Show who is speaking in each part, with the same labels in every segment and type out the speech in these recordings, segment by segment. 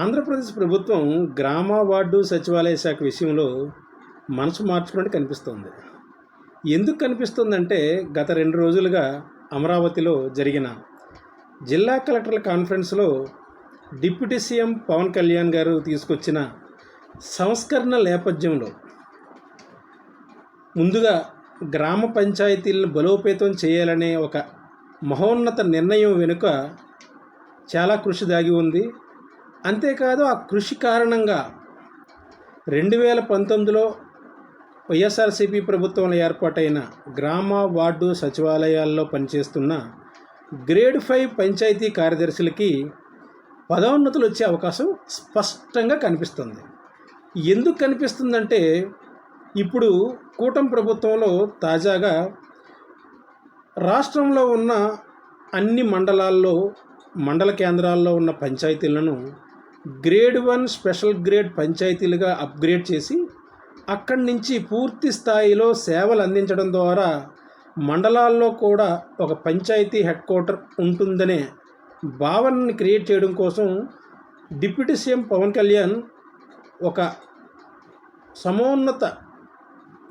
Speaker 1: ఆంధ్రప్రదేశ్ ప్రభుత్వం గ్రామ వార్డు సచివాలయ శాఖ విషయంలో మనసు మార్చుకున్నట్టు కనిపిస్తోంది. ఎందుకు కనిపిస్తుందంటే గత రెండు రోజులుగా అమరావతిలో జరిగిన జిల్లా కలెక్టర్ల కాన్ఫరెన్స్లో డిప్యూటీ సీఎం పవన్ కళ్యాణ్ గారు తీసుకొచ్చిన సంస్కరణ నేపథ్యంలో ముందుగా గ్రామ పంచాయతీలను బలోపేతం చేయాలనే ఒక మహోన్నత నిర్ణయం వెనుక చాలా కృషి దాగి ఉంది. అంతేకాదు ఆ కృషి కారణంగా రెండు వేల పంతొమ్మిదిలో వైఎస్ఆర్సీపీ ప్రభుత్వంలో ఏర్పాటైన గ్రామ వార్డు సచివాలయాల్లో పనిచేస్తున్న గ్రేడ్ ఫైవ్ పంచాయతీ కార్యదర్శులకి పదోన్నతులు వచ్చే అవకాశం స్పష్టంగా కనిపిస్తుంది. ఎందుకు కనిపిస్తుందంటే ఇప్పుడు కూటమి ప్రభుత్వంలో తాజాగా రాష్ట్రంలో ఉన్న అన్ని మండలాల్లో మండల కేంద్రాల్లో ఉన్న పంచాయతీలను గ్రేడ్ వన్ స్పెషల్ గ్రేడ్ పంచాయతీలుగా అప్గ్రేడ్ చేసి అక్కడి నుంచి పూర్తి స్థాయిలో సేవలు అందించడం ద్వారా మండలాల్లో కూడా ఒక పంచాయతీ హెడ్ క్వార్టర్ ఉంటుందనే భావనని క్రియేట్ చేయడం కోసం డిప్యూటీ సీఎం పవన్ కళ్యాణ్ ఒక సమోన్నత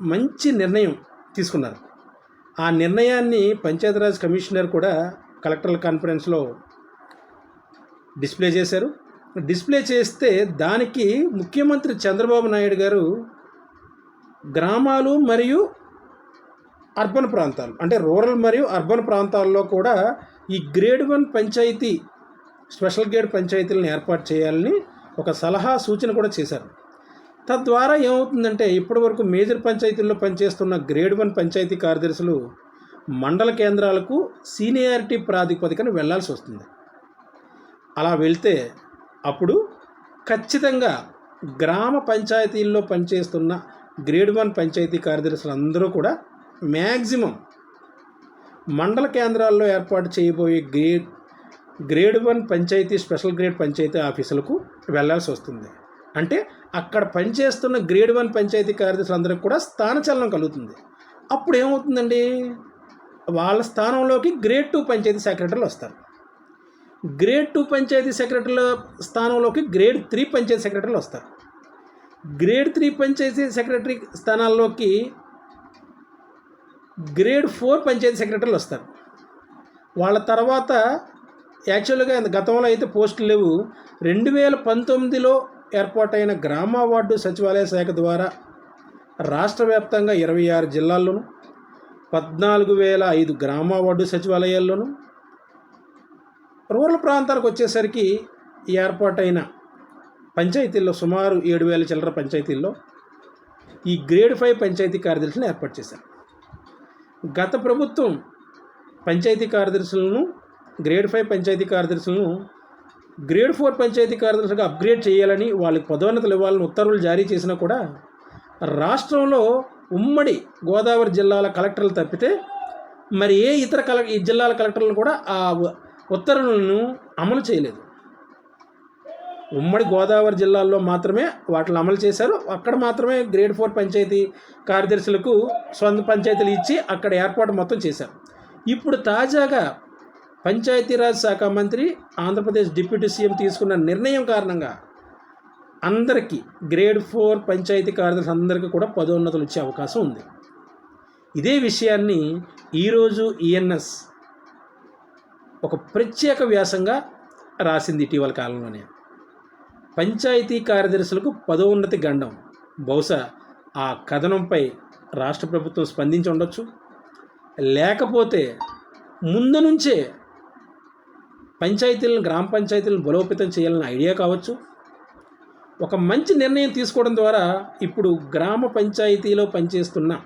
Speaker 1: మంచి నిర్ణయం తీసుకున్నారు. ఆ నిర్ణయాన్ని పంచాయతీరాజ్ కమిషనర్ కూడా కలెక్టర్ల కాన్ఫరెన్స్లో డిస్ప్లే చేశారు. డిస్ప్లే చేస్తే దానికి ముఖ్యమంత్రి చంద్రబాబు నాయుడు గారు గ్రామాలు మరియు అర్బన్ ప్రాంతాలు అంటే రూరల్ మరియు అర్బన్ ప్రాంతాల్లో కూడా ఈ grade one panchayati special grade పంచాయతీలను ఏర్పాటు చేయాలని ఒక సలహా సూచన కూడా చేశారు. తద్వారా ఏమవుతుందంటే ఇప్పటివరకు మేజర్ పంచాయతీల్లో పనిచేస్తున్న గ్రేడ్ వన్ పంచాయతీ కార్యదర్శులు మండల కేంద్రాలకు సీనియారిటీ ప్రాతిపదికన వెళ్ళాల్సి వస్తుంది. అలా వెళ్తే అప్పుడు ఖచ్చితంగా గ్రామ పంచాయతీల్లో పనిచేస్తున్న గ్రేడ్ వన్ పంచాయతీ కార్యదర్శులు అందరూ కూడా మ్యాక్సిమం మండల కేంద్రాల్లో ఏర్పాటు చేయబోయే grade grade one panchayati special grade panchayati ఆఫీసులకు వెళ్ళాల్సి వస్తుంది. అంటే అక్కడ పనిచేస్తున్న గ్రేడ్ వన్ పంచాయతీ కార్యదర్శులందరికీ కూడా స్థానచలనం కలుగుతుంది. అప్పుడు ఏమవుతుందండి? వాళ్ళ స్థానంలోకి గ్రేడ్ టూ పంచాయతీ సెక్రటరీలు వస్తారు. గ్రేడ్ టూ పంచాయతీ సెక్రటరీల స్థానంలోకి గ్రేడ్ త్రీ పంచాయతీ సెక్రటరీలు వస్తారు. గ్రేడ్ త్రీ పంచాయతీ సెక్రటరీ స్థానాల్లోకి గ్రేడ్ ఫోర్ పంచాయతీ సెక్రటరీలు వస్తారు. వాళ్ళ తర్వాత యాక్చువల్గా గతంలో అయితే పోస్టులు లేవు. రెండు వేల పంతొమ్మిదిలో ఏర్పాటైన గ్రామ వార్డు సచివాలయ శాఖ ద్వారా రాష్ట్ర వ్యాప్తంగా ఇరవై ఆరు జిల్లాల్లోనూ పద్నాలుగు వేల ఐదు గ్రామ వార్డు సచివాలయాల్లోనూ రూరల్ ప్రాంతాలకు వచ్చేసరికి ఏర్పాటైన పంచాయతీల్లో సుమారు ఏడు వేల చిల్లర పంచాయతీల్లో ఈ గ్రేడ్ ఫైవ్ పంచాయతీ కార్యదర్శులను ఏర్పాటు చేశారు. గత ప్రభుత్వం పంచాయతీ కార్యదర్శులను గ్రేడ్ ఫైవ్ పంచాయతీ కార్యదర్శులను గ్రేడ్ ఫోర్ పంచాయతీ కార్యదర్శులుగా అప్గ్రేడ్ చేయాలని వాళ్ళకి పదోన్నతులు ఇవ్వాలని ఉత్తర్వులు జారీ చేసినా కూడా రాష్ట్రంలో ఉమ్మడి గోదావరి జిల్లాల కలెక్టర్లు తప్పితే మరి ఏ ఇతర కల ఈ జిల్లాల కలెక్టర్లు కూడా ఆ ఉత్తర్వులను అమలు చేయలేదు. ఉమ్మడి గోదావరి జిల్లాల్లో మాత్రమే వాటిని అమలు చేశారు. అక్కడ మాత్రమే గ్రేడ్ ఫోర్ పంచాయతీ కార్యదర్శులకు సొంత పంచాయతీలు ఇచ్చి అక్కడ ఏర్పాటు మొత్తం చేశారు. ఇప్పుడు తాజాగా పంచాయతీరాజ్ శాఖ మంత్రి ఆంధ్రప్రదేశ్ డిప్యూటీ సీఎం తీసుకున్న నిర్ణయం కారణంగా అందరికీ గ్రేడ్ ఫోర్ పంచాయతీ కార్యదర్శి అందరికీ కూడా పదోన్నతులు ఇచ్చే అవకాశం ఉంది. ఇదే విషయాన్ని ఈరోజు ఈఎన్ఎస్ ఒక ప్రత్యేక వ్యాసంగా రాసింది ఇటీవల కాలంలోనే. పంచాయతీ కార్యదర్శులకు పదోన్నతి గండం. బహుశా ఆ కథనంపై రాష్ట్ర ప్రభుత్వం స్పందించి ఉండొచ్చు. లేకపోతే ముందు నుంచే పంచాయతీలను గ్రామ పంచాయతీలను బలోపేతం చేయాలన్న ఐడియా కావచ్చు. ఒక మంచి నిర్ణయం తీసుకోవడం ద్వారా ఇప్పుడు గ్రామ పంచాయతీలో పనిచేస్తున్న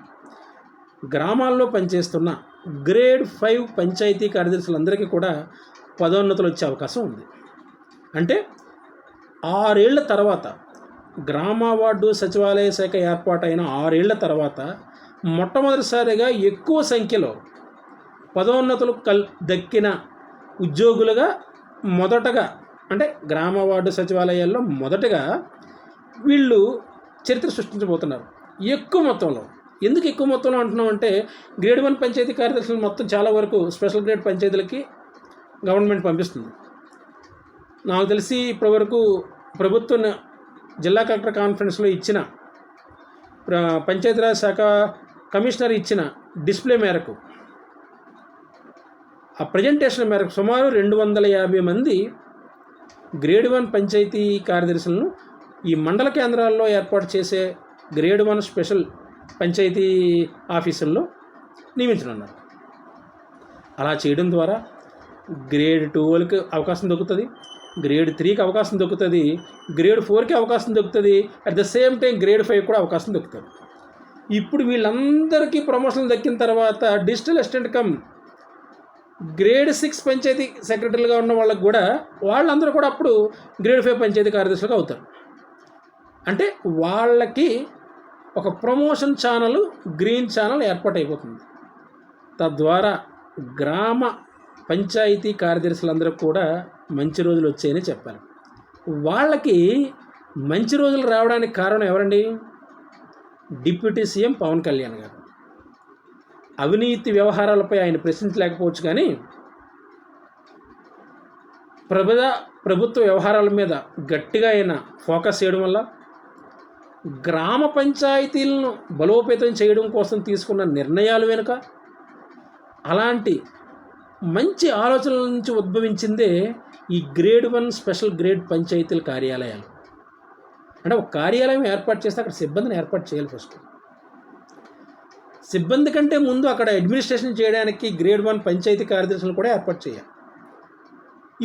Speaker 1: గ్రామాల్లో పనిచేస్తున్న గ్రేడ్ ఫైవ్ పంచాయతీ కార్యదర్శులందరికీ కూడా పదోన్నతులు వచ్చే అవకాశం ఉంది. అంటే ఆరేళ్ళ తర్వాత గ్రామ వార్డు సచివాలయ శాఖ ఏర్పాటైన ఆరేళ్ళ తర్వాత మొట్టమొదటిసారిగా ఎక్కువ సంఖ్యలో పదోన్నతులు కల్ దక్కిన ఉద్యోగులుగా మొదటగా అంటే గ్రామ వార్డు సచివాలయాల్లో మొదటగా వీళ్ళు చరిత్ర సృష్టించబోతున్నారు. ఎక్కువ మొత్తంలో ఎందుకు ఎక్కువ మొత్తంలో అంటున్నాం అంటే గ్రేడ్ వన్ పంచాయతీ కార్యదర్శులు మొత్తం చాలా వరకు స్పెషల్ గ్రేడ్ పంచాయతీలకి గవర్నమెంట్ పంపిస్తుంది. నాకు తెలిసి ఇప్పటివరకు ప్రభుత్వం జిల్లా కలెక్టర్ కాన్ఫరెన్స్లో ఇచ్చిన పంచాయతీరాజ్ శాఖ కమిషనర్ ఇచ్చిన డిస్ప్లే మేరకు ఆ ప్రజెంటేషన్ మేరకు సుమారు రెండు వందల యాభై మంది గ్రేడ్ వన్ పంచాయతీ కార్యదర్శులను ఈ మండల కేంద్రాల్లో ఏర్పాటు చేసే గ్రేడ్ వన్ స్పెషల్ పంచాయతీ ఆఫీసుల్లో నియమించనున్నారు. అలా చేయడం ద్వారా గ్రేడ్ టూ వాళ్ళకి అవకాశం దొరుకుతుంది గ్రేడ్ త్రీకి అవకాశం దొరుకుతుంది గ్రేడ్ ఫోర్కి అవకాశం దొరుకుతుంది at the same time grade five కూడా అవకాశం దొరుకుతుంది ఇప్పుడు వీళ్ళందరికీ ప్రమోషన్లు దక్కిన తర్వాత digital assistant cum grade six panchayati సెక్రటరీలుగా ఉన్న వాళ్ళకి కూడా వాళ్ళందరూ కూడా అప్పుడు గ్రేడ్ ఫైవ్ పంచాయతీ కార్యదర్శులుగా అవుతారు. అంటే వాళ్ళకి ఒక ప్రమోషన్ ఛానల్ గ్రీన్ ఛానల్ ఏర్పాటు అయిపోతుంది తద్వారా గ్రామ పంచాయతీ కార్యదర్శులందరూ కూడా మంచి రోజులు వచ్చాయని చెప్పాలి. వాళ్ళకి మంచి రోజులు రావడానికి కారణం ఎవరండి? డిప్యూటీ సీఎం పవన్ కళ్యాణ్ గారు. అవినీతి వ్యవహారాలపై ఆయన ప్రశ్నించలేకపోవచ్చు కానీ ప్రభుత్వ ప్రభుత్వ వ్యవహారాల మీద గట్టిగా ఆయన ఫోకస్ చేయడం వల్ల గ్రామ పంచాయతీలను బలోపేతం చేయడం కోసం తీసుకున్న నిర్ణయాలు వెనుక అలాంటి మంచి ఆలోచనల నుంచి ఉద్భవించిందే ఈ గ్రేడ్ వన్ స్పెషల్ గ్రేడ్ పంచాయతీల కార్యాలయాలు. అంటే ఒక కార్యాలయం ఏర్పాటు చేస్తే అక్కడ సిబ్బందిని ఏర్పాటు చేయాలి ఫస్ట్. సిబ్బంది కంటే ముందు అక్కడ అడ్మినిస్ట్రేషన్ చేయడానికి గ్రేడ్ వన్ పంచాయతీ కార్యదర్శులు కూడా ఏర్పాటు చేయాలి.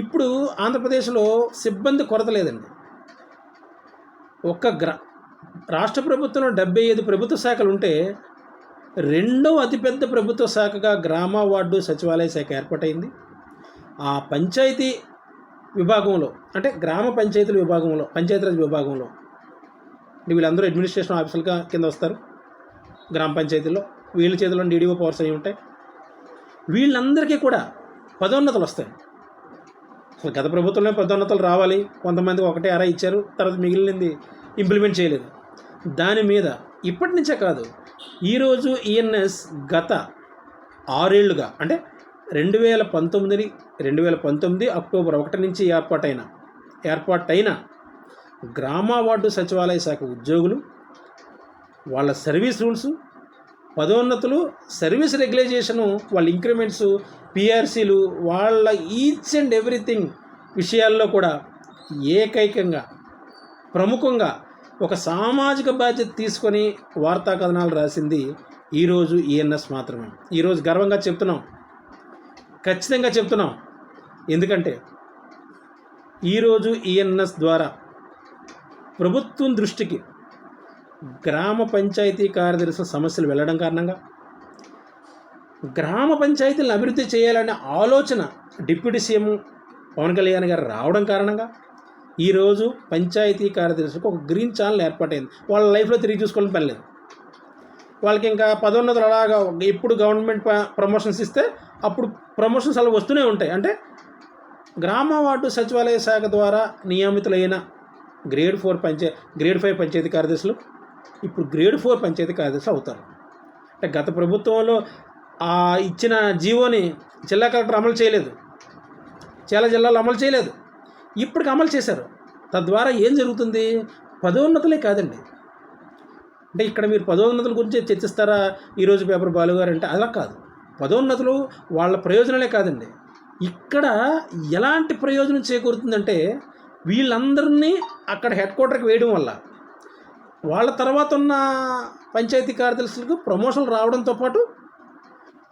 Speaker 1: ఇప్పుడు ఆంధ్రప్రదేశ్లో సిబ్బంది కొరత లేదండి. ఒక్క గ్రా రాష్ట్ర ప్రభుత్వంలో డెబ్బై ఐదు ప్రభుత్వ శాఖలు ఉంటే రెండవ అతిపెద్ద ప్రభుత్వ శాఖగా గ్రామ వార్డు సచివాలయ శాఖ ఏర్పాటైంది. ఆ పంచాయతీ విభాగంలో అంటే గ్రామ పంచాయతీల విభాగంలో పంచాయతీరాజ్ విభాగంలో వీళ్ళందరూ అడ్మినిస్ట్రేషన్ ఆఫీసులుగా కింద వస్తారు. గ్రామ పంచాయతీల్లో వీళ్ళ చేతిలో డీడీఓ పవర్స్ అయి ఉంటాయి. వీళ్ళందరికీ కూడా పదోన్నతులు వస్తాయి. అసలు గత ప్రభుత్వంలో పదోన్నతులు రావాలి. కొంతమందికి ఒకటే అర ఇచ్చారు. తర్వాత మిగిలినది ఇంప్లిమెంట్ చేయలేదు. దాని మీద ఇప్పటి నుంచే కాదు ఈరోజు ఈఎన్ఎస్ గత ఆరేళ్ళుగా అంటే రెండు వేల పంతొమ్మిది రెండు వేల పంతొమ్మిది అక్టోబర్ ఒకటి నుంచి ఏర్పాటైన ఏర్పాటైన గ్రామ వార్డు సచివాలయ శాఖ ఉద్యోగులు వాళ్ళ సర్వీస్ రూల్స్ పదోన్నతులు సర్వీస్ రెగ్యులైజేషను వాళ్ళ ఇంక్రిమెంట్స్ పిఆర్సీలు వాళ్ళ ఈచ్ అండ్ ఎవ్రీథింగ్ విషయాల్లో కూడా ఏకైకంగా ప్రముఖంగా ఒక సామాజిక బాధ్యత తీసుకొని వార్తా కథనాలు రాసింది ఈరోజు ఈఎన్ఎస్ మాత్రమే. ఈరోజు గర్వంగా చెప్తున్నాం. ఖచ్చితంగా చెప్తున్నాం. ఎందుకంటే ఈరోజు ఈఎన్ఎస్ ద్వారా ప్రభుత్వం దృష్టికి గ్రామ పంచాయతీ కార్యదర్శుల సమస్యలు వెళ్ళడం కారణంగా గ్రామ పంచాయతీలను అభివృద్ధి చేయాలనే ఆలోచన డిప్యూటీ సీఎం పవన్ కళ్యాణ్ గారు రావడం కారణంగా ఈరోజు పంచాయతీ కార్యదర్శులకు ఒక గ్రీన్ ఛానల్ ఏర్పాటైంది. వాళ్ళ లైఫ్లో తిరిగి చూసుకోవాలని పని లేదు. వాళ్ళకి ఇంకా పదోన్నతులు అలాగా ఎప్పుడు గవర్నమెంట్ ప్రమోషన్స్ ఇస్తే అప్పుడు ప్రమోషన్స్ అలా వస్తూనే ఉంటాయి. అంటే గ్రామ వార్డు సచివాలయ శాఖ ద్వారా నియమితులైన గ్రేడ్ ఫోర్ పంచాయ గ్రేడ్ ఫైవ్ పంచాయతీ కార్యదర్శులు ఇప్పుడు గ్రేడ్ ఫోర్ పంచాయతీ కార్యదర్శులు అవుతారు. అంటే గత ప్రభుత్వంలో ఆ ఇచ్చిన జీవోని జిల్లా కలెక్టర్ అమలు చేయలేదు. చాలా జిల్లాలు అమలు చేయలేదు. ఇప్పటికి అమలు చేశారు. తద్వారా ఏం జరుగుతుంది? పదోన్నతులే కాదండి. అంటే ఇక్కడ మీరు పదోన్నతుల గురించి చర్చిస్తారా? ఈరోజు పేపర్ బాలుగారు అంటే అలా కాదు. పదోన్నతులు వాళ్ళ ప్రయోజనాలే కాదండి. ఇక్కడ ఎలాంటి ప్రయోజనం చేకూరుతుందంటే వీళ్ళందరినీ అక్కడ హెడ్ క్వార్టర్కి వేయడం వల్ల. వాళ్ళ తర్వాత ఉన్న పంచాయతీ కార్యదర్శులకు ప్రమోషన్లు రావడంతో పాటు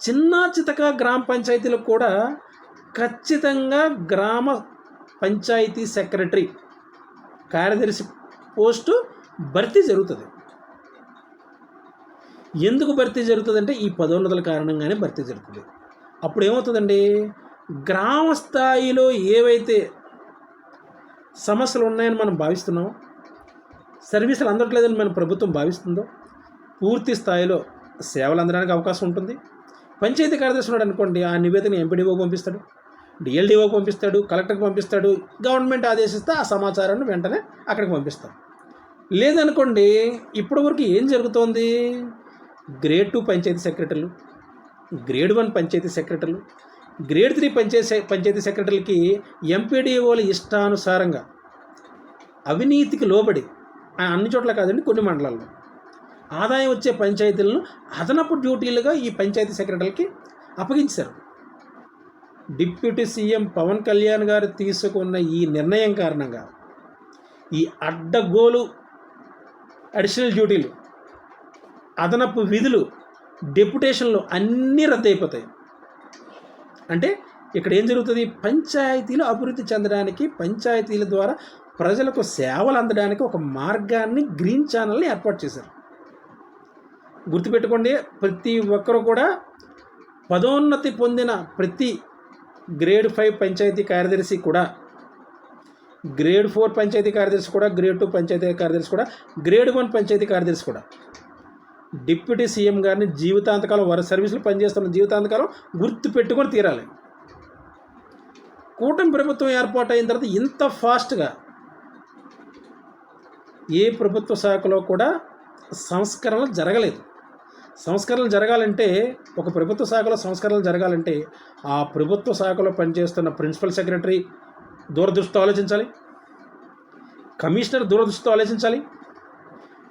Speaker 1: చిన్న చితక గ్రామ పంచాయతీలకు కూడా ఖచ్చితంగా గ్రామ పంచాయతీ సెక్రటరీ కార్యదర్శి పోస్టు భర్తీ జరుగుతుంది. ఎందుకు భర్తీ జరుగుతుందంటే ఈ పదోన్నతుల కారణంగానే భర్తీ జరుగుతుంది. అప్పుడు ఏమవుతుందండి గ్రామ స్థాయిలో ఏవైతే సమస్యలు ఉన్నాయని మనం భావిస్తున్నామో సర్వీసులు అందట్లేదని మన ప్రభుత్వం భావిస్తుందో పూర్తి స్థాయిలో సేవలు అందడానికి అవకాశం ఉంటుంది. పంచాయతీ కార్యదర్శి ఉన్నాడు అనుకోండి ఆ నివేదికని ఎంపీడీఓ పంపిస్తాడు. డిఎల్డిఓకి పంపిస్తాడు కలెక్టర్కి పంపిస్తాడు గవర్నమెంట్ ఆదేశిస్తే ఆ సమాచారాన్ని వెంటనే అక్కడికి పంపిస్తాం. లేదనుకోండి ఇప్పటి వరకు ఏం జరుగుతోంది? గ్రేడ్ టూ పంచాయతీ సెక్రటరీలు గ్రేడ్ వన్ పంచాయతీ సెక్రటరీలు గ్రేడ్ త్రీ పంచాయతీ పంచాయతీ సెక్రటరీలకి ఎంపీడీఓల ఇష్టానుసారంగా అవినీతికి లోబడి ఆ అన్ని చోట్ల కాదండి కొన్ని మండలాల్లో ఆదాయం వచ్చే పంచాయతీలను అదనపు డ్యూటీలుగా ఈ పంచాయతీ సెక్రటరీకి అప్పగించారు. డిప్యూటీ సీఎం పవన్ కళ్యాణ్ గారు తీసుకున్న ఈ నిర్ణయం కారణంగా ఈ అడ్డగోలు అడిషనల్ డ్యూటీలు అదనపు విధులు డెప్యుటేషన్లు అన్నీ రద్దయిపోతాయి. అంటే ఇక్కడ ఏం జరుగుతుంది? పంచాయతీలు అభివృద్ధి చెందడానికి పంచాయతీల ద్వారా ప్రజలకు సేవలు అందడానికి ఒక మార్గాన్ని గ్రీన్ ఛానల్ని ఏర్పాటు చేశారు. గుర్తుపెట్టుకోండి ప్రతి ఒక్కరు కూడా పదోన్నతి పొందిన ప్రతి గ్రేడ్ ఫైవ్ పంచాయతీ కార్యదర్శి కూడా గ్రేడ్ ఫోర్ పంచాయతీ కార్యదర్శి కూడా గ్రేడ్ టూ పంచాయతీ కార్యదర్శి కూడా గ్రేడ్ వన్ పంచాయతీ కార్యదర్శి కూడా. డిప్యూటీ సీఎం గారిని జీవితాంతకాలం వారి సర్వీసులు పనిచేస్తున్న జీవితాంతకాలం గుర్తు పెట్టుకొని తీరాలి. కూటమి ప్రభుత్వం ఏర్పాటు అయిన తర్వాత ఇంత ఫాస్ట్గా ఏ ప్రభుత్వ శాఖలో కూడా సంస్కరణలు జరగలేదు. సంస్కరణలు జరగాలంటే ఒక ప్రభుత్వ శాఖలో సంస్కరణలు జరగాలంటే ఆ ప్రభుత్వ శాఖలో పనిచేస్తున్న ప్రిన్సిపల్ సెక్రటరీ దూరదృష్టితో ఆలోచించాలి. కమిషనర్ దూరదృష్టితో ఆలోచించాలి.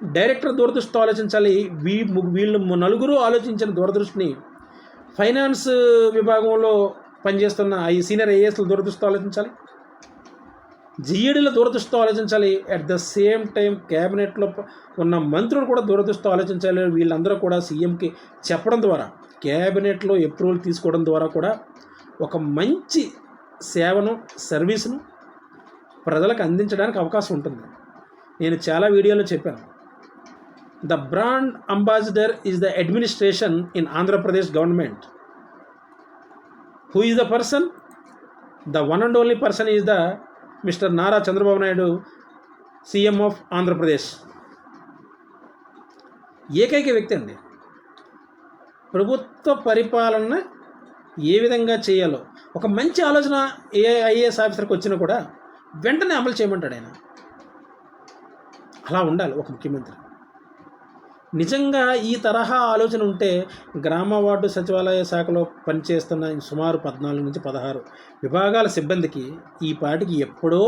Speaker 1: డైరెక్టర్ దూరదృష్టితో ఆలోచించాలి. వీ వీళ్ళు నలుగురు ఆలోచించిన దూరదృష్టిని ఫైనాన్స్ విభాగంలో పనిచేస్తున్న ఈ సీనియర్ ఐఏఎస్లు దూరదృష్టితో ఆలోచించాలి. జిఈడీలో దూరదృష్టితో ఆలోచించాలి. అట్ ద సేమ్ టైం క్యాబినెట్లో ఉన్న మంత్రులు కూడా దూరదృష్టితో ఆలోచించాలి. వీళ్ళందరూ కూడా సీఎంకి చెప్పడం ద్వారా క్యాబినెట్లో అప్రూవల్ తీసుకోవడం ద్వారా కూడా ఒక మంచి సేవను సర్వీస్ను ప్రజలకు అందించడానికి అవకాశం ఉంటుంది. నేను చాలా వీడియోలో చెప్పాను. The brand ambassador is the administration in Andhra Pradesh government who is the person the one and only person is the mister Nara Chandrababu Naidu CM of Andhra Pradesh. ఏకైక వ్యక్తి అండి. ప్రభుత్వ పరిపాలన ఏ విధంగా చేయాలో ఒక మంచి ఆలోచన ఏ ఐఏఎస్ ఆఫీసర్కి వచ్చినా కూడా వెంటనే అమలు చేయమంటాడు ఆయన. అలా ఉండాలి ఒక ముఖ్యమంత్రి. నిజంగా ఈ తరహా ఆలోచన ఉంటే గ్రామ వార్డు సచివాలయ శాఖలో పనిచేస్తున్న సుమారు పద్నాలుగు నుంచి పదహారు విభాగాల సిబ్బందికి ఈ పాటికి ఎప్పుడో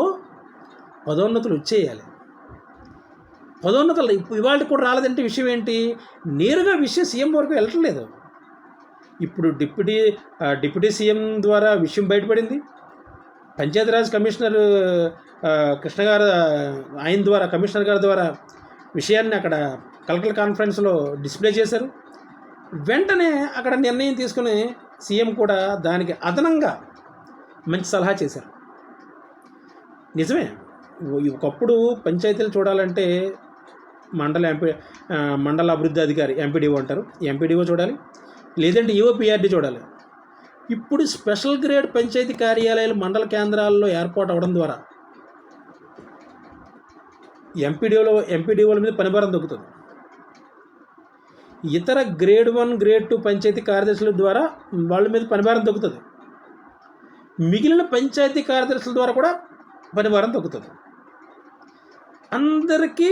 Speaker 1: పదోన్నతులు వచ్చేయాలి. పదోన్నతులు ఇవాళ కూడా రాలేదంటే విషయం ఏంటి? నేరుగా విషయం సీఎం వరకు వెళ్ళట్లేదు ఇప్పుడు డిప్యూటీ డిప్యూటీ సీఎం ద్వారా విషయం బయటపడింది. పంచాయతీరాజ్ కమిషనర్ కృష్ణ గారు ఆయన ద్వారా కమిషనర్ గారి ద్వారా విషయాన్ని అక్కడ కలెక్టర్ కాన్ఫరెన్స్లో డిస్ప్లే చేశారు. వెంటనే అక్కడ నిర్ణయం తీసుకుని సీఎం కూడా దానికి అదనంగా మంచి సలహా చేశారు. నిజమే ఒకప్పుడు పంచాయతీలు చూడాలంటే మండల ఎంపీ మండల అభివృద్ధి అధికారి ఎంపీడీఓ అంటారు. ఎంపీడీఓ చూడాలి లేదంటే ఈఓపీఆర్డీ చూడాలి. ఇప్పుడు స్పెషల్ గ్రేడ్ పంచాయతీ కార్యాలయాలు మండల కేంద్రాల్లో ఏర్పాటు అవడం ద్వారా ఎంపీడీఓలో ఎంపీడీఓల మీద పనిభారం దొక్కుతుంది ఇతర grade one grade two panchayati కార్యదర్శుల ద్వారా వాళ్ళ మీద పనిభారం తగ్గుతుంది. మిగిలిన పంచాయతీ కార్యదర్శుల ద్వారా కూడా పనిభారం తగ్గుతుంది. అందరికీ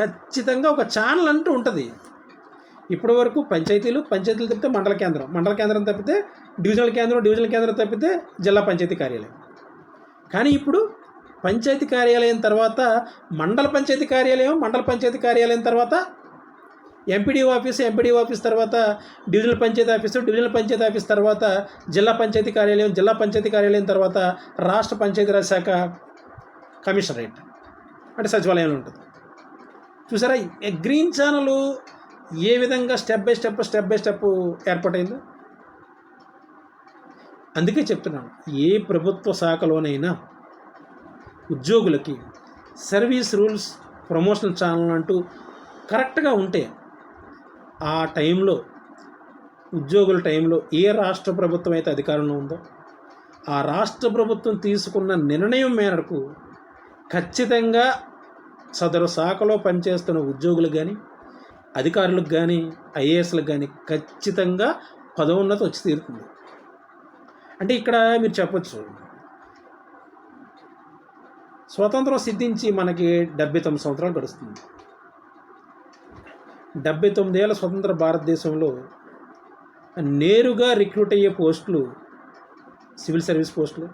Speaker 1: ఖచ్చితంగా ఒక ఛానల్ అంటూ ఉంటుంది. ఇప్పటి వరకు పంచాయతీలు పంచాయతీలు తప్పితే మండల కేంద్రం మండల కేంద్రం తప్పితే డివిజనల్ కేంద్రం డివిజనల్ కేంద్రం తప్పితే జిల్లా పంచాయతీ కార్యాలయం. కానీ ఇప్పుడు పంచాయతీ కార్యాలయం తర్వాత మండల పంచాయతీ కార్యాలయం మండల పంచాయతీ కార్యాలయం తర్వాత ఎంపీడీ ఆఫీస్ ఎంపీడీ ఆఫీస్ తర్వాత divisional panchayati office divisional panchayati office తర్వాత జిల్లా పంచాయతీ కార్యాలయం జిల్లా పంచాయతీ కార్యాలయం తర్వాత రాష్ట్ర పంచాయతీరాజ్ శాఖ కమిషనరేట్ అంటే సచివాలయంలో ఉంటుంది. చూసారా గ్రీన్ ఛానల్ ఏ విధంగా step by step step by step ఏర్పాటైందో? అందుకే చెప్తున్నాను ఏ ప్రభుత్వ శాఖలోనైనా ఉద్యోగులకి సర్వీస్ రూల్స్ ప్రమోషన్ ఛానల్ అంటూ కరెక్ట్గా ఉంటే ఆ టైంలో ఉద్యోగుల టైంలో ఏ రాష్ట్ర ప్రభుత్వం అయితే అధికారంలో ఉందో ఆ రాష్ట్ర ప్రభుత్వం తీసుకున్న నిర్ణయం మేరకు ఖచ్చితంగా సదరు శాఖలో పనిచేస్తున్న ఉద్యోగులకు కానీ అధికారులకు కానీ ఐఏఎస్లకు కానీ ఖచ్చితంగా పదోన్నతి వచ్చి తీరుతుంది. అంటే ఇక్కడ మీరు చెప్పచ్చు. స్వతంత్రం సిద్ధించి మనకి డెబ్బై తొమ్మిది సంవత్సరాలు గడుస్తుంది. డెబ్బై తొమ్మిదేళ్ళ స్వతంత్ర భారతదేశంలో నేరుగా రిక్రూట్ అయ్యే పోస్టులు సివిల్ సర్వీస్ పోస్టులు.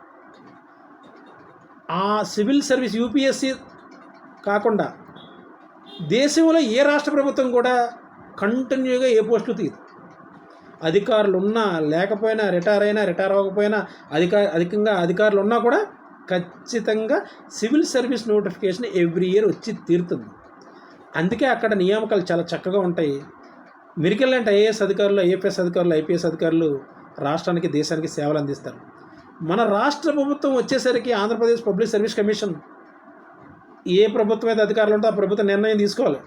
Speaker 1: ఆ సివిల్ సర్వీస్ యూపీఎస్సీ కాకుండా దేశంలో ఏ రాష్ట్ర ప్రభుత్వం కూడా కంటిన్యూగా ఏ పోస్టులు తీయదు. అధికారులు ఉన్నా లేకపోయినా రిటైర్ అయినా రిటైర్ అవ్వకపోయినా అధికార అధికంగా అధికారులు ఉన్నా కూడా ఖచ్చితంగా civil service notification every year వచ్చి తీరుతుంది. అందుకే అక్కడ నియామకాలు చాలా చక్కగా ఉంటాయి. మిరికల్ అంటే ఐఏఎస్ అధికారులు ఐఏపీఎస్ అధికారులు ఐపీఎస్ అధికారులు రాష్ట్రానికి దేశానికి సేవలు అందిస్తారు. మన రాష్ట్ర ప్రభుత్వం వచ్చేసరికి ఆంధ్రప్రదేశ్ పబ్లిక్ సర్వీస్ కమిషన్ ఏ ప్రభుత్వం అయితే అధికారులు ఉంటే ఆ ప్రభుత్వం నిర్ణయం తీసుకోవాలి.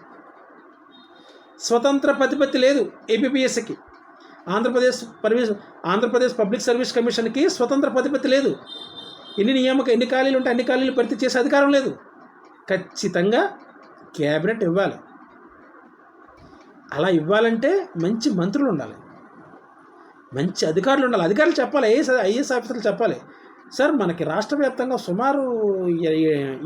Speaker 1: స్వతంత్ర ప్రతిపత్తి లేదు ఏపీపీఎస్సికి. Andhra Pradesh permission Andhra Pradesh public service కమిషన్కి స్వతంత్ర ప్రతిపత్తి లేదు. ఎన్ని నియామక ఎన్ని ఖాళీలు ఉంటే అన్ని ఖాళీలు భర్తీ చేసే అధికారం లేదు. ఖచ్చితంగా క్యాబినెట్ ఇవ్వాలి. అలా ఇవ్వాలంటే మంచి మంత్రులు ఉండాలి. మంచి అధికారులు ఉండాలి. అధికారులు చెప్పాలి ఐఏఎస్ ఐఏఎస్ ఆఫీసర్లు చెప్పాలి. సార్ మనకి రాష్ట్ర వ్యాప్తంగా సుమారు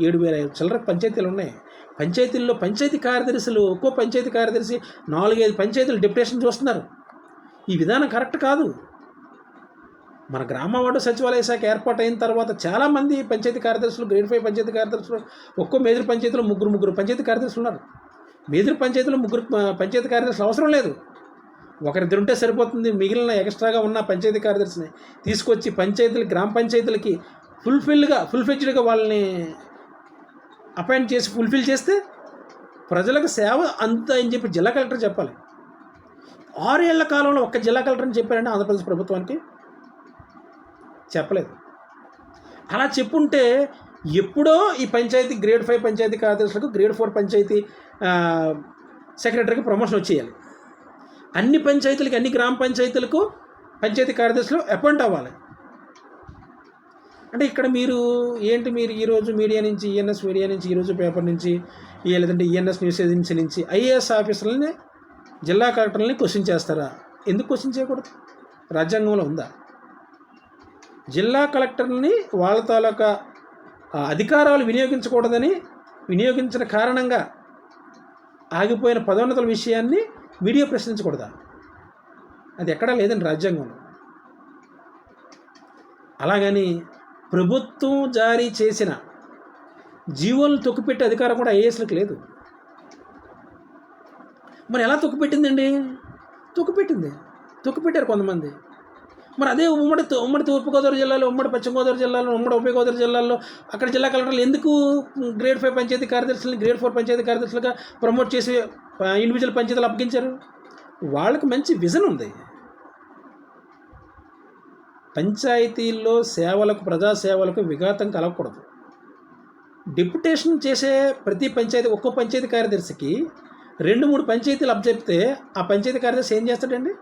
Speaker 1: ఏడు వేల చిల్లర పంచాయతీలు ఉన్నాయి. పంచాయతీల్లో పంచాయతీ కార్యదర్శులు ఒక్కో పంచాయతీ కార్యదర్శి నాలుగైదు పంచాయతీలు డిప్యూటేషన్ చూస్తున్నారు. ఈ విధానం కరెక్ట్ కాదు. మన గ్రామ వార్డు సచివాలయ శాఖ ఏర్పాటు అయిన తర్వాత చాలామంది పంచాయతీ కార్యదర్శులు గ్రేడ్ ఫైవ్ పంచాయతీ కార్యదర్శులు ఒక్కో మేజర్ పంచాయతీలో ముగ్గురు ముగ్గురు పంచాయతీ కార్యదర్శులు ఉన్నారు. మేజర్ పంచాయతీలో ముగ్గురు పంచాయతీ కార్యదర్శులు అవసరం లేదు. ఒకరిద్దరు ఉంటే సరిపోతుంది మిగిలిన ఎక్స్ట్రాగా ఉన్న పంచాయతీ కార్యదర్శిని తీసుకొచ్చి పంచాయతీలు గ్రామ పంచాయతీలకి ఫుల్ఫిల్గా ఫుల్ఫెడ్జ్డ్గా వాళ్ళని అపాయింట్ చేసి ఫుల్ఫిల్ చేస్తే ప్రజలకు సేవ అంత అని చెప్పి జిల్లా కలెక్టర్ చెప్పాలి. ఆరేళ్ళ కాలంలో ఒక్క జిల్లా కలెక్టర్ అని చెప్పారంటే ఆంధ్రప్రదేశ్ ప్రభుత్వానికి చెప్పలేదు. అలా చెప్పుంటే ఎప్పుడో ఈ పంచాయతీ గ్రేడ్ ఫైవ్ పంచాయతీ కార్యదర్శులకు గ్రేడ్ ఫోర్ పంచాయతీ సెక్రటరీకి ప్రమోషన్ వచ్చేయాలి. అన్ని పంచాయతీలకు అన్ని గ్రామ పంచాయతీలకు పంచాయతీ కార్యదర్శులు అపాయింట్ అవ్వాలి. అంటే ఇక్కడ మీరు ఏంటి మీరు ఈరోజు మీడియా నుంచి ఈఎన్ఎస్ మీడియా నుంచి ఈరోజు పేపర్ నుంచి లేదంటే ఈఎన్ఎస్ న్యూస్ ఏజెన్సీ నుంచి ఐఏఎస్ ఆఫీసర్లని జిల్లా కలెక్టర్లని క్వశ్చన్ చేస్తారా? ఎందుకు క్వశ్చన్ చేయకూడదు? రాజ్యాంగంలో ఉందా? జిల్లా కలెక్టర్ని వాళ్ళ తాలూకా అధికారాలు వినియోగించకూడదని వినియోగించిన కారణంగా ఆగిపోయిన పదోన్నతుల విషయాన్ని మీడియా ప్రశ్నించకూడదా? అది ఎక్కడా లేదండి రాజ్యాంగంలో. అలాగని ప్రభుత్వం జారీ చేసిన జీవోలను తొక్కుపెట్టే అధికారం కూడా ఐఏఎస్లకు లేదు. మరి ఎలా తొక్కుపెట్టిందండి? తొక్కుపెట్టింది. తొక్కుపెట్టారు కొంతమంది. మరి అదే ఉమ్మడి ఉమ్మడి తూర్పుగోదావరి జిల్లాలో ఉమ్మడి పశ్చిమ గోదావరి జిల్లాలో ఉమ్మడి ఉభయ గోదావరి జిల్లాలో అక్కడ జిల్లా కలెక్టర్లు ఎందుకు గ్రేడ్ ఫైవ్ పంచాయతీ కార్యదర్శులను గ్రేడ్ ఫోర్ పంచాయతీ కార్యదర్శులుగా ప్రమోట్ చేసి ఇండివిజువల్ పంచాయతీలు అప్పగించారు? వాళ్ళకి మంచి విజన్ ఉంది. పంచాయతీల్లో సేవలకు ప్రజా సేవలకు విఘాతం కలగకూడదు. డిప్యుటేషన్ చేసే ప్రతి పంచాయతీ ఒక్కో పంచాయతీ కార్యదర్శికి రెండు మూడు పంచాయతీలు అప్పచెప్తే ఆ పంచాయతీ కార్యదర్శి ఏం చేస్తాడండి?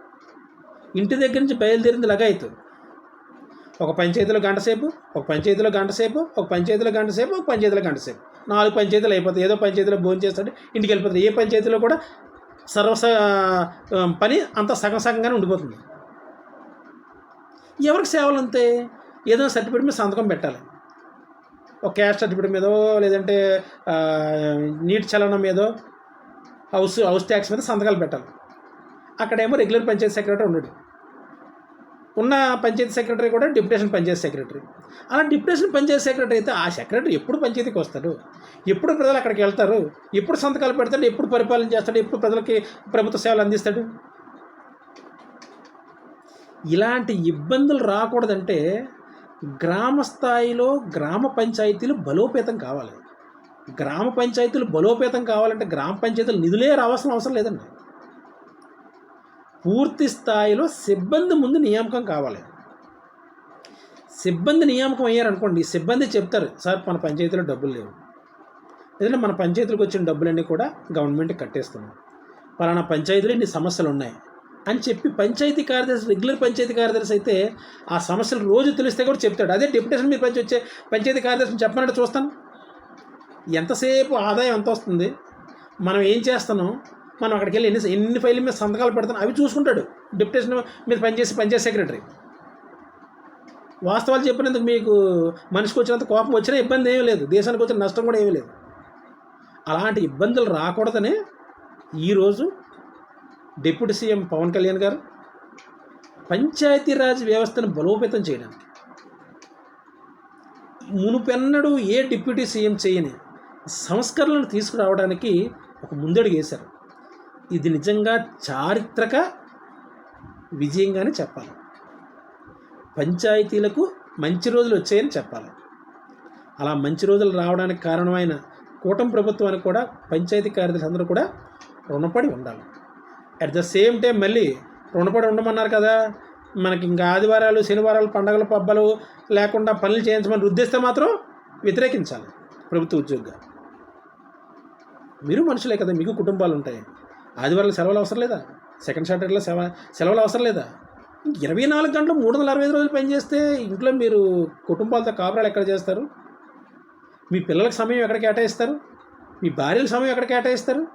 Speaker 1: ఇంటి దగ్గర నుంచి బయలుదేరింది లగాయతు ఒక పంచాయతీలో గంట సేపు ఒక పంచాయతీలో గంట సేపు ఒక పంచాయతీలో గంట సేపు ఒక పంచాయతీలో గంట సేపు. నాలుగు పంచాయతీలు అయిపోతాయి. ఏదో పంచాయతీలో భోజనం చేస్తాడు ఇంటికి వెళ్ళిపోతాడు. ఏ పంచాయతీలో కూడా సర్వస పని అంత సగం సగంగానే ఉండిపోతుంది. ఎవరికి సేవలు అంతే? ఏదో సర్టిఫికేట్ మీద సంతకం పెట్టాలి. ఒక క్యాస్ట్ సర్టిఫికేట్ మీదో లేదంటే నీటి చలనం మీదో హౌస్ హౌస్ ట్యాక్స్ మీద సంతకాలు పెట్టాలి. అక్కడేమో రెగ్యులర్ పంచాయతీ సెక్రటరీ ఉండడు ఉన్న పంచాయతీ సెక్రటరీ కూడా డిప్యూటేషన్ పంచాయతీ సెక్రటరీ. అలా డిప్యూటేషన్ పంచాయతీ సెక్రటరీ అయితే ఆ సెక్రటరీ ఎప్పుడు పంచాయతీకి వస్తాడు? ఎప్పుడు ప్రజలు అక్కడికి వెళ్తారు? ఎప్పుడు సంతకాలు పెడతాడు? ఎప్పుడు పరిపాలన చేస్తాడు? ఎప్పుడు ప్రజలకి ప్రభుత్వ సేవలు అందిస్తాడు? ఇలాంటి ఇబ్బందులు రాకూడదంటే గ్రామ స్థాయిలో గ్రామ పంచాయతీలు బలోపేతం కావాలి. గ్రామ పంచాయతీలు బలోపేతం కావాలంటే గ్రామ పంచాయతీలు నిధులే రావాల్సిన అవసరం లేదండి. పూర్తి స్థాయిలో సిబ్బంది ముందు నియామకం కావాలి. సిబ్బంది నియామకం అయ్యారనుకోండి సిబ్బంది చెప్తారు సార్ మన పంచాయతీలో డబ్బులు లేవు. లేదంటే మన పంచాయతీలకు వచ్చిన డబ్బులన్నీ కూడా గవర్నమెంట్ కట్టేస్తున్నాం పలానా పంచాయతీలో ఇన్ని సమస్యలు ఉన్నాయి అని చెప్పి పంచాయతీ కార్యదర్శి రెగ్యులర్ పంచాయతీ కార్యదర్శి అయితే ఆ సమస్యలు రోజు తెలిస్తే కూడా చెప్తాడు. అదే డిప్యుటేషన్ మీద పంచి వచ్చే పంచాయతీ కార్యదర్శిని చెప్పమంటే చూస్తాను. ఎంతసేపు ఆదాయం ఎంత వస్తుంది? మనం ఏం చేస్తున్నాం? మనం అక్కడికి వెళ్ళి ఎన్ని ఎన్ని ఫైల్ మీద సంతకాలు పెడతాను అవి చూసుకుంటాడు. డిప్యుటేషన్ మీద పనిచేసి పనిచేసే సెక్రటరీ. వాస్తవాలు చెప్పినందుకు మీకు మనిషికి వచ్చినంత కోపం వచ్చినా ఇబ్బంది ఏమీ లేదు. దేశానికి వచ్చిన నష్టం కూడా ఏమీ లేదు. అలాంటి ఇబ్బందులు రాకూడదనే ఈరోజు డిప్యూటీ సీఎం పవన్ కళ్యాణ్ గారు పంచాయతీరాజ్ వ్యవస్థను బలోపేతం చేయడానికి మునుపెన్నడూ ఏ డిప్యూటీ సీఎం చేయని సంస్కరణలు తీసుకురావడానికి ఒక ముందడుగు వేశారు. ఇది నిజంగా చారిత్రక విజయంగానే చెప్పాలి. పంచాయతీలకు మంచి రోజులు వచ్చాయని చెప్పాలి. అలా మంచి రోజులు రావడానికి కారణమైన కూటమి ప్రభుత్వానికి కూడా పంచాయతీ కార్యదర్శి అందరూ కూడా రుణపడి ఉండాలి. అట్ ద సేమ్ టైం మళ్ళీ రుణపడి ఉండమన్నారు కదా. మనకి ఇంకా ఆదివారాలు శనివారాలు పండగలు పబ్బలు లేకుండా పనులు చేయించమని రుద్దేస్తే మాత్రం వ్యతిరేకించాలి ప్రభుత్వ ఉద్యోగిగా. మీరు మనుషులే కదా మీకు కుటుంబాలు ఉంటాయి. ఆదివారం సెలవులు అవసరం లేదా? సెకండ్ సాటర్డేలో సెవ సెలవులు అవసరం లేదా? ఇరవై నాలుగు గంటలు మూడు వందల అరవై ఐదు రోజులు పనిచేస్తే ఇంట్లో మీరు కుటుంబాలతో కాపురాలు ఎక్కడ చేస్తారు? మీ పిల్లలకు సమయం ఎక్కడ కేటాయిస్తారు? మీ భార్యల సమయం ఎక్కడ కేటాయిస్తారు?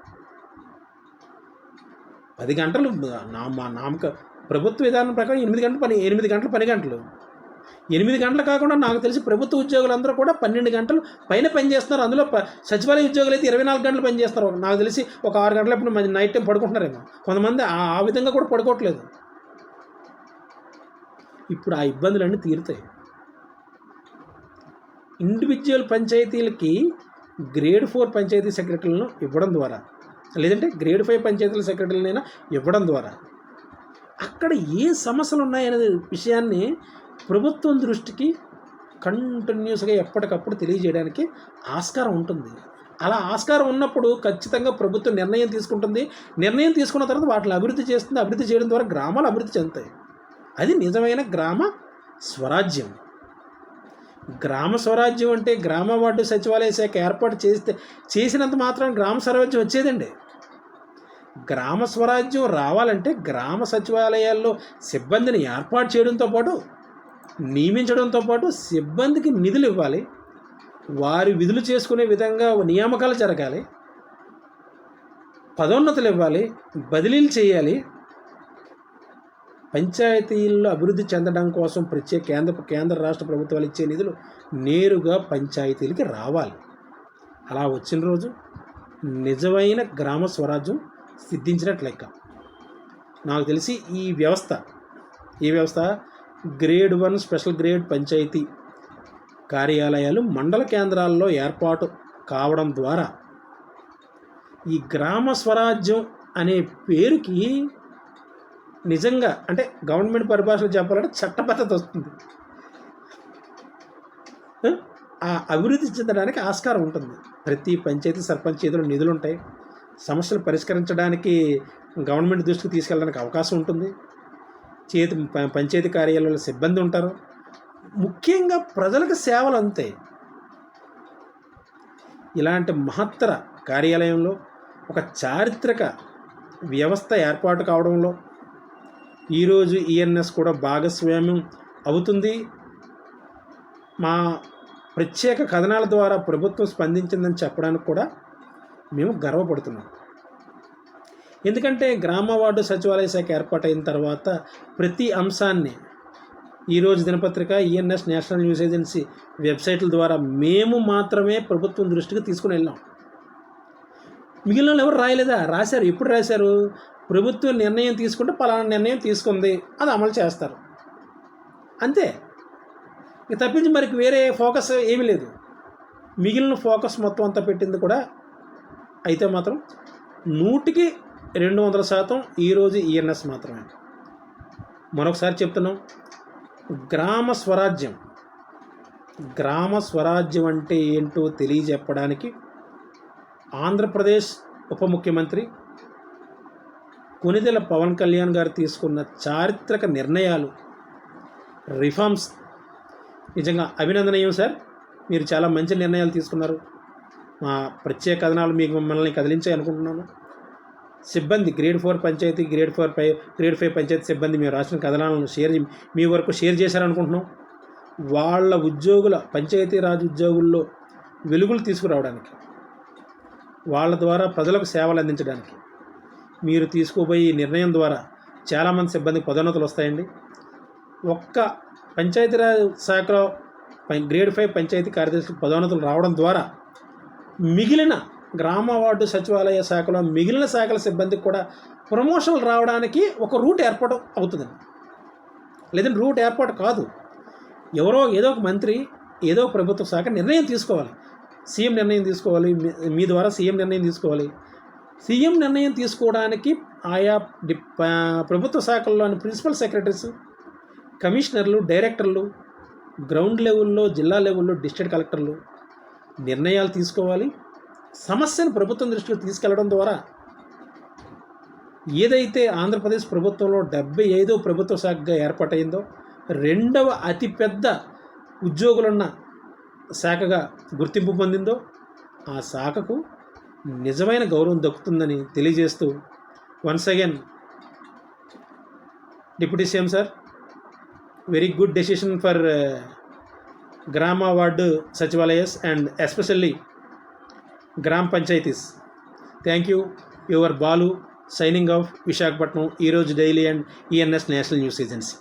Speaker 1: పది గంటలు నా మా నామక ప్రభుత్వ విధానం ప్రకారం ఎనిమిది గంటలు పని ఎనిమిది గంటలు పని గంటలు. ఎనిమిది గంటలు కాకుండా నాకు తెలిసి ప్రభుత్వ ఉద్యోగులందరూ కూడా పన్నెండు గంటలు పైన పనిచేస్తున్నారు. అందులో సచివాలయ ఉద్యోగులు అయితే ఇరవై నాలుగు గంటలు పనిచేస్తారు. నాకు తెలిసి ఒక ఆరు గంటలు ఇప్పుడు నైట్ టైం పడుకుంటున్నారేమో. కొంతమంది ఆ ఆ విధంగా కూడా పడుకోవట్లేదు. ఇప్పుడు ఆ ఇబ్బందులన్నీ తీరుతాయి. ఇండివిజువల్ పంచాయతీలకి గ్రేడ్ ఫోర్ పంచాయతీ సెక్రటరీలను ఇవ్వడం ద్వారా లేదంటే గ్రేడ్ ఫైవ్ పంచాయతీల సెక్రటరీలనైనా ఇవ్వడం ద్వారా అక్కడ ఏ సమస్యలు ఉన్నాయనే విషయాన్ని ప్రభుత్వం దృష్టికి కంటిన్యూస్గా ఎప్పటికప్పుడు తెలియజేయడానికి ఆస్కారం ఉంటుంది. అలా ఆస్కారం ఉన్నప్పుడు ఖచ్చితంగా ప్రభుత్వం నిర్ణయం తీసుకుంటుంది. నిర్ణయం తీసుకున్న తర్వాత వాటిని అభివృద్ధి చేస్తుంది. అభివృద్ధి చేయడం ద్వారా గ్రామాలు అభివృద్ధి చెందుతాయి. అది నిజమైన గ్రామ స్వరాజ్యం. గ్రామ స్వరాజ్యం అంటే గ్రామ వార్డు సచివాలయ శాఖ ఏర్పాటు చేస్తే చేసినంత మాత్రం గ్రామ స్వరాజ్యం వచ్చేదండి. గ్రామ స్వరాజ్యం రావాలంటే గ్రామ సచివాలయాల్లో సిబ్బందిని ఏర్పాటు చేయడంతో పాటు నియమించడంతో పాటు సిబ్బందికి నిధులు ఇవ్వాలి. వారి విధులు చేసుకునే విధంగా నియామకాలు జరగాలి. పదోన్నతులు ఇవ్వాలి. బదిలీలు చేయాలి. పంచాయతీల్లో అభివృద్ధి చెందడం కోసం ప్రత్యేక కేంద్ర కేంద్ర రాష్ట్ర ప్రభుత్వాలు ఇచ్చే నిధులు నేరుగా పంచాయతీలకి రావాలి. అలా వచ్చిన రోజు నిజమైన గ్రామ స్వరాజ్యం సిద్ధించినట్లు లెక్క నాకు తెలిసి ఈ వ్యవస్థ ఈ వ్యవస్థ grade one special grade panchayati కార్యాలయాలు మండల కేంద్రాల్లో ఏర్పాటు కావడం ద్వారా ఈ గ్రామ స్వరాజ్యం అనే పేరుకి నిజంగా అంటే గవర్నమెంట్ పరిభాషలో చెప్పాలంటే చట్టబద్ధత వస్తుంది. ఆ అభివృద్ధి చెందడానికి ఆస్కారం ఉంటుంది. ప్రతి పంచాయతీ సర్పంచ్ చేతిలో నిధులు ఉంటాయి సమస్యలు పరిష్కరించడానికి గవర్నమెంట్ దృష్టికి తీసుకెళ్ళడానికి అవకాశం ఉంటుంది. చేతి ప- పంచాయతీ కార్యాలయంలో సిబ్బంది ఉంటారు. ముఖ్యంగా ప్రజలకు సేవలు అంతే. ఇలాంటి మహత్తర కార్యాలయంలో ఒక చారిత్రక వ్యవస్థ ఏర్పాటు కావడంలో ఈరోజు ఈఎన్ఎస్ కూడా భాగస్వామ్యం అవుతుంది. మా ప్రత్యేక కథనాల ద్వారా ప్రభుత్వం స్పందించిందని చెప్పడానికి కూడా మేము గర్వపడుతున్నాం. ఎందుకంటే గ్రామ వార్డు సచివాలయ శాఖ ఏర్పాటైన తర్వాత ప్రతి అంశాన్ని ఈరోజు దినపత్రిక ఈఎన్ఎస్ నేషనల్ న్యూస్ ఏజెన్సీ వెబ్సైట్ల ద్వారా మేము మాత్రమే ప్రభుత్వం దృష్టికి తీసుకుని వెళ్ళాం. మిగిలిన వాళ్ళు ఎవరు రాయలేదా? రాశారు. ఎప్పుడు రాశారు? ప్రభుత్వం నిర్ణయం తీసుకుంటే పలానా నిర్ణయం తీసుకుంది. అది అమలు చేస్తారు. అంతే. ఇక తప్పించి మరికి వేరే ఫోకస్ ఏమీ లేదు. మిగిలిన ఫోకస్ మొత్తం అంతా పెట్టింది కూడా అయితే మాత్రం నూటికి రెండు వందల శాతం ఈరోజు ఈఎన్ఎస్ మాత్రమే. మరొకసారి చెప్తున్నాం గ్రామ స్వరాజ్యం గ్రామ స్వరాజ్యం అంటే ఏంటో తెలియజెప్పడానికి ఆంధ్రప్రదేశ్ ఉప ముఖ్యమంత్రి కొనిదెల పవన్ కళ్యాణ్ గారు తీసుకున్న చారిత్రక నిర్ణయాలు రిఫార్మ్స్ నిజంగా అభినందనీయం సార్. మీరు చాలా మంచి నిర్ణయాలు తీసుకున్నారు. మా ప్రత్యేక కథనాలు మీకు మిమ్మల్ని కదిలించాయి అనుకుంటున్నాను సిబ్బంది grade four panchayati grade four five grade five panchayati సిబ్బంది మేము రాసిన కథనాలను షేర్ చే- మీ వరకు షేర్ చేశారనుకుంటున్నాం. వాళ్ళ ఉద్యోగుల పంచాయతీరాజ్ ఉద్యోగుల్లో వెలుగులు తీసుకురావడానికి వాళ్ళ ద్వారా ప్రజలకు సేవలు అందించడానికి మీరు తీసుకోబోయే ఈ నిర్ణయం ద్వారా చాలామంది సిబ్బందికి పదోన్నతులు వస్తాయండి. ఒక్క పంచాయతీరాజ్ శాఖలో గ్రేడ్ ఫైవ్ పంచాయతీ కార్యదర్శులకు పదోన్నతులు రావడం ద్వారా మిగిలిన గ్రామ వార్డు సచివాలయ శాఖలో మిగిలిన శాఖల సిబ్బందికి కూడా ప్రమోషన్లు రావడానికి ఒక రూట్ ఏర్పాటు అవుతుందండి. లేదంటే రూట్ ఏర్పాటు కాదు. ఎవరో ఏదో ఒక మంత్రి ఏదో ఒక ప్రభుత్వ శాఖ నిర్ణయం తీసుకోవాలి. సీఎం నిర్ణయం తీసుకోవాలి మీ- ద్వారా సీఎం నిర్ణయం తీసుకోవాలి. సీఎం నిర్ణయం తీసుకోవడానికి ఆయా డి- ప్రభుత్వ శాఖల్లోని ప్రిన్సిపల్ సెక్రటరీస్ కమిషనర్లు డైరెక్టర్లు గ్రౌండ్ లెవెల్లో జిల్లా లెవెల్లో డిస్ట్రిక్ట్ కలెక్టర్లు నిర్ణయాలు తీసుకోవాలి. సమస్యను ప్రభుత్వం దృష్టికి తీసుకెళ్ళడం ద్వారా ఏదైతే ఆంధ్రప్రదేశ్ ప్రభుత్వంలో డెబ్బై ఐదో ప్రభుత్వ శాఖగా ఏర్పాటైందో రెండవ అతిపెద్ద ఉద్యోగులున్న శాఖగా గుర్తింపు పొందిందో ఆ శాఖకు నిజమైన గౌరవం దక్కుతుందని తెలియజేస్తూ once again deputy CM sir very good decision for గ్రామ వార్డు సచివాలయస్ అండ్ ఎస్పెషల్లీ గ్రామ panchayatis. Thank you your Balu signing off Visakhapatnam ఈరోజు daily and ENS national news agency.